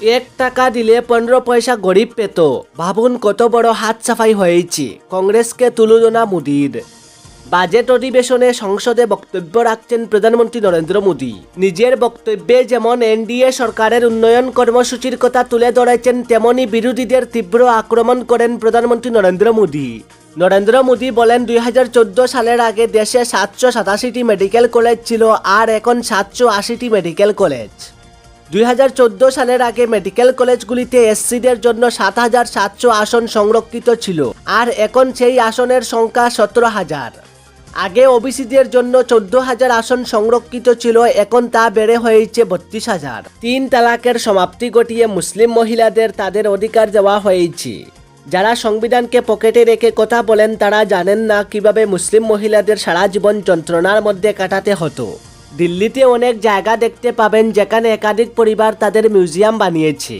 এক টাকা দিলে পনেরো পয়সা গরিব পেত। ভাবুন কত বড় হাত সাফাই হয়েছে। কংগ্রেসকে তুলনা মোদির। বাজেট অধিবেশনে সংসদে বক্তব্য রাখছেন প্রধানমন্ত্রী নরেন্দ্র মোদী। নিজের বক্তব্যে যেমন এনডিএ সরকারের উন্নয়ন কর্মসূচির কথা তুলে ধরেছেন, তেমনি বিরোধীদের তীব্র আক্রমণ করেন প্রধানমন্ত্রী নরেন্দ্র মোদী। নরেন্দ্র মোদী বলেন, দুই হাজার চোদ্দ সালের আগে দেশে সাতশো সাতাশিটি মেডিকেল কলেজ ছিল, আর এখন সাতশো আশিটি মেডিকেল কলেজ। দুই হাজার চোদ্দ সালের আগে মেডিকেল কলেজগুলিতে এসসিদের জন্য সাত হাজার সাতশো আসন সংরক্ষিত ছিল, আর এখন সেই আসনের সংখ্যা সতেরো হাজার। আগে ওবিসিদের জন্য চোদ্দ হাজার আসন সংরক্ষিত ছিল, এখন তা বেড়ে হয়েছে বত্রিশ হাজার। তিন তালাকের সমাপ্তি ঘটিয়ে মুসলিম মহিলাদের তাদের অধিকার দেওয়া হয়েছে। যারা সংবিধানকে পকেটে রেখে কথা বলেন, তারা জানেন না কীভাবে মুসলিম মহিলাদের সারা জীবন যন্ত্রণার মধ্যে কাটাতে হতো। দিল্লিতে অনেক জায়গা দেখতে পাবেন যেখানে একাধিক পরিবার তাদের মিউজিয়াম বানিয়েছে।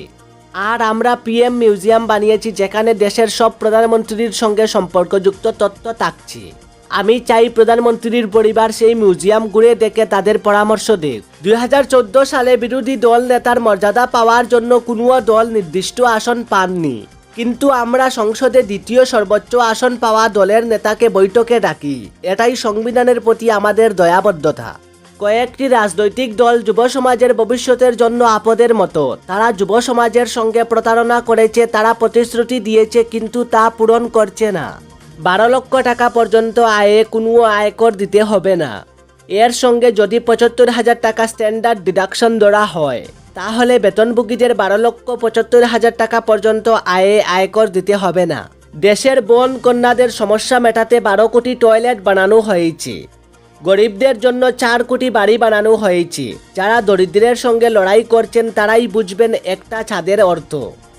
আর আমরা পিএম মিউজিয়াম বানিয়েছি যেখানে দেশের সব প্রধানমন্ত্রীর সঙ্গে সম্পর্কযুক্ত তথ্য থাকছে। আমি চাই প্রধানমন্ত্রীর পরিবার সেই মিউজিয়াম ঘুরে দেখে তাদের পরামর্শ দেখ দুই সালে বিরোধী দল নেতার মর্যাদা পাওয়ার জন্য কোনো দল নির্দিষ্ট আসন পাননি। কিন্তু আমরা সংসদে দ্বিতীয় সর্বোচ্চ আসন পাওয়া দলের নেতাকে বৈঠকে ডাকি। এটাই সংবিধানের প্রতি আমাদের দয়াবদ্ধতা। কয়েকটি রাজনৈতিক দল যুব সমাজের ভবিষ্যতের জন্য আপদের মতো। তারা যুব সমাজের সঙ্গে প্রতারণা করেছে, তারা প্রতিশ্রুতি দিয়েছে, কিন্তু তা পূরণ করছে না। বারো লক্ষ টাকা পর্যন্ত আয়ে কোনো আয়কর দিতে হবে না। এর সঙ্গে যদি পঁচাত্তর হাজার টাকা স্ট্যান্ডার্ড ডিডাকশন ধরা হয়, তাহলে বেতনভোগীদের বারো লক্ষ পঁচাত্তর হাজার টাকা পর্যন্ত আয়ে আয়কর দিতে হবে না। দেশের বন কন্যাদের সমস্যা মেটাতে বারো কোটি টয়লেট বানানো হয়েছে। গরিবদের জন্য চার কোটি বাড়ি বানানো হয়েছে। যারা দরিদ্রের সঙ্গে লড়াই করছেন তারাই বুঝবেন একটা ছাদের অর্থ।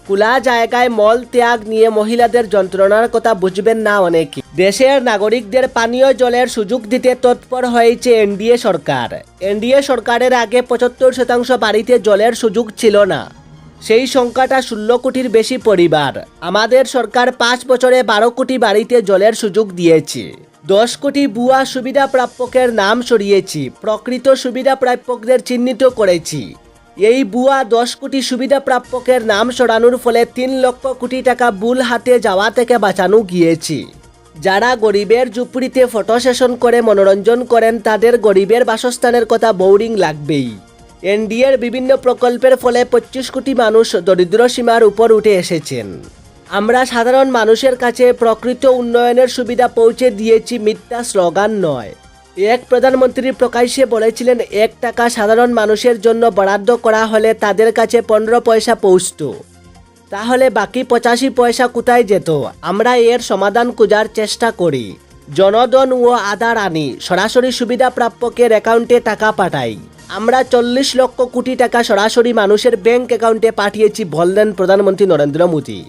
খোলা জায়গায় মল ত্যাগ নিয়ে মহিলাদের যন্ত্রণার কথা বুঝবেন না অনেকে। দেশের নাগরিকদের পানীয় জলের সুযোগ দিতে তৎপর হয়েছে এনডিএ সরকার। এনডিএ সরকারের আগে পঁচাত্তর শতাংশ বাড়িতে জলের সুযোগ ছিল না। সেই সংখ্যাটা ষোলো কোটির বেশি পরিবার। আমাদের সরকার পাঁচ বছরে বারো কোটি বাড়িতে জলের সুযোগ দিয়েছে। দশ কোটি বুয়া সুবিধা প্রাপকের নাম সরিয়েছি, প্রকৃত সুবিধা প্রাপকদের চিহ্নিত করেছি। এই বুয়া দশ কোটি সুবিধা প্রাপকের নাম সরানোর ফলে তিন লক্ষ কোটি টাকা বুল হাতে যাওয়া থেকে বাঁচানো গিয়েছি। যারা গরিবের ঝুপড়িতে ফটো সেশন করে মনোরঞ্জন করেন, তাদের গরিবের বাসস্থানের কথা বোরিং লাগবেই। এনডিএর বিভিন্ন প্রকল্পের ফলে পঁচিশ কোটি মানুষ দরিদ্র সীমার উপর উঠে এসেছেন। আমরা সাধারণ মানুষের কাছে প্রকৃত উন্নয়নের সুবিধা পৌঁছে দিয়েছি মিথ্যা স্লোগান নয়। এক প্রধানমন্ত্রী প্রকাশ্যে বলেছিলেন, এক টাকা সাধারণ মানুষের জন্য বরাদ্দ করা হলে তাদের কাছে পনেরো পয়সা পৌঁছত তাহলে বাকি পঁচাশি পয়সা কোথায় যেত? আমরা এর সমাধান খোঁজার চেষ্টা করি। জনধন ও আধার আনি সরাসরি সুবিধা প্রাপকের অ্যাকাউন্টে টাকা পাঠাই। আমরা চল্লিশ লক্ষ কোটি টাকা সরাসরি মানুষের ব্যাংক অ্যাকাউন্টে পাঠিয়েছি, বললেন প্রধানমন্ত্রী নরেন্দ্র মোদী।